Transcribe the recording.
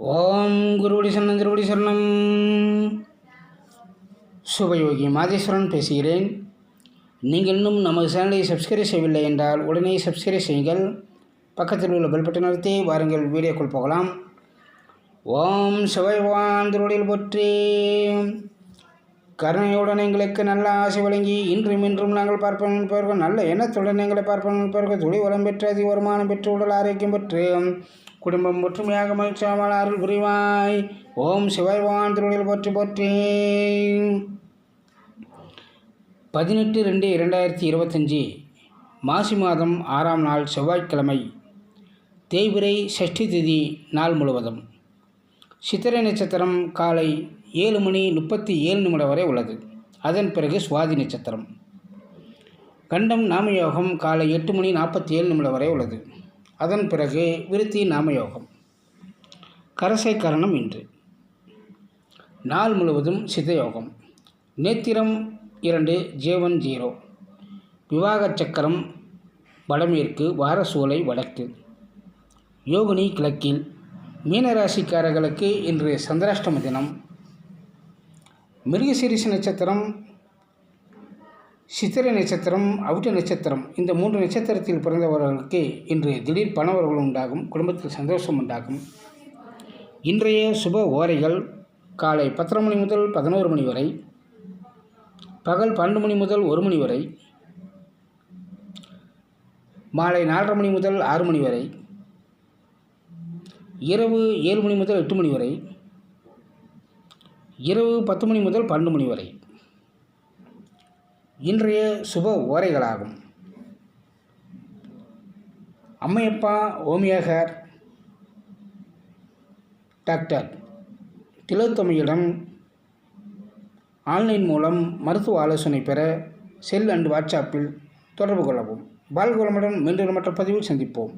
ஓம் குருவடி சரணம் திருவடி சரணம். சுபயோகி மாதேஸ்வரன் பேசுகிறேன். நீங்கள் இன்னும் நமது சேனலை சப்ஸ்கிரைப் செய்யவில்லை என்றால் உடனே சப்ஸ்கிரைப் செய்யுங்கள். பக்கத்தில் உள்ள பெல் பட்டன் அழுத்தி வாருங்கள் வீடியோக்குள் போகலாம். ஓம் சிவவான் திருவடியில் போற்றி. கருணையுடன் எங்களுக்கு நல்ல ஆசை வழங்கி இன்றும் இன்றும் நாங்கள் பார்ப்போம் என்பவர்கள் நல்ல எண்ணத்துடன் எங்களை பார்ப்போம் என்பவர்கள் துளி வளம் பெற்று அதி வருமானம் பெற்று உடல் ஆரோக்கியம் பெற்று குடும்பம் ஒற்றுமையாக மகிழ்ச்சியாமல் அருள் புரிவாய். ஓம் சிவாய்வான் திருவடியில் போற்றி போற்றி. பதினெட்டு ரெண்டு இரண்டாயிரத்தி இருபத்தஞ்சி மாசி மாதம் ஆறாம் நாள் செவ்வாய்க்கிழமை தேய்பிரை சஷ்டி திதி நாள் முழுவதும். சித்திரை நட்சத்திரம் காலை ஏழு மணி முப்பத்தி ஏழு நிமிடம் வரை உள்ளது. அதன் பிறகு சுவாதி நட்சத்திரம். கண்டம் நாமயோகம் காலை எட்டு மணி நாற்பத்தி ஏழு நிமிடம் வரை உள்ளது. அதன் பிறகு விருத்தி நாமயோகம். கரசை கரணம் இன்று. நாள் முழுவதும் சித்தயோகம். நேத்திரம் இரண்டு ஜேவன் ஜீரோ. விவாக சக்கரம் வடமேற்கு வாரசூலை வடக்கு. யோகினி கிழக்கில் மீனராசிக்காரர்களுக்கு இன்று சந்திராஷ்டம தினம். மிருகசீரிஷ நட்சத்திரம் சித்திரை நட்சத்திரம் அவிட்ட நட்சத்திரம் இந்த மூன்று நட்சத்திரத்தில் பிறந்தவர்களுக்கு இன்று திடீர் பணவர்கள் உண்டாகும் குடும்பத்தில் சந்தோஷம் உண்டாகும். இன்றைய சுப ஓரைகள் காலை பத்தரை மணி முதல் பதினோரு மணி வரை பகல் பன்னெண்டு மணி முதல் ஒரு மணி வரை மாலை நாலரை மணி முதல் ஆறு மணி வரை இரவு ஏழு மணி முதல் எட்டு மணி வரை இரவு பத்து மணி முதல் பன்னெண்டு மணி வரை. இன்றைய சுப ஓரைகளாகும். அம்மையப்பா ஓமியகர் டாக்டர் திலோத்தமையிடம் ஆன்லைன் மூலம் மருத்துவ ஆலோசனை பெற செல் அண்ட் வாட்ஸ்அப்பில் தொடர்பு கொள்ளவும். பால்குளமுடன் மீண்டும் மற்ற பதிவில் சந்திப்போம்.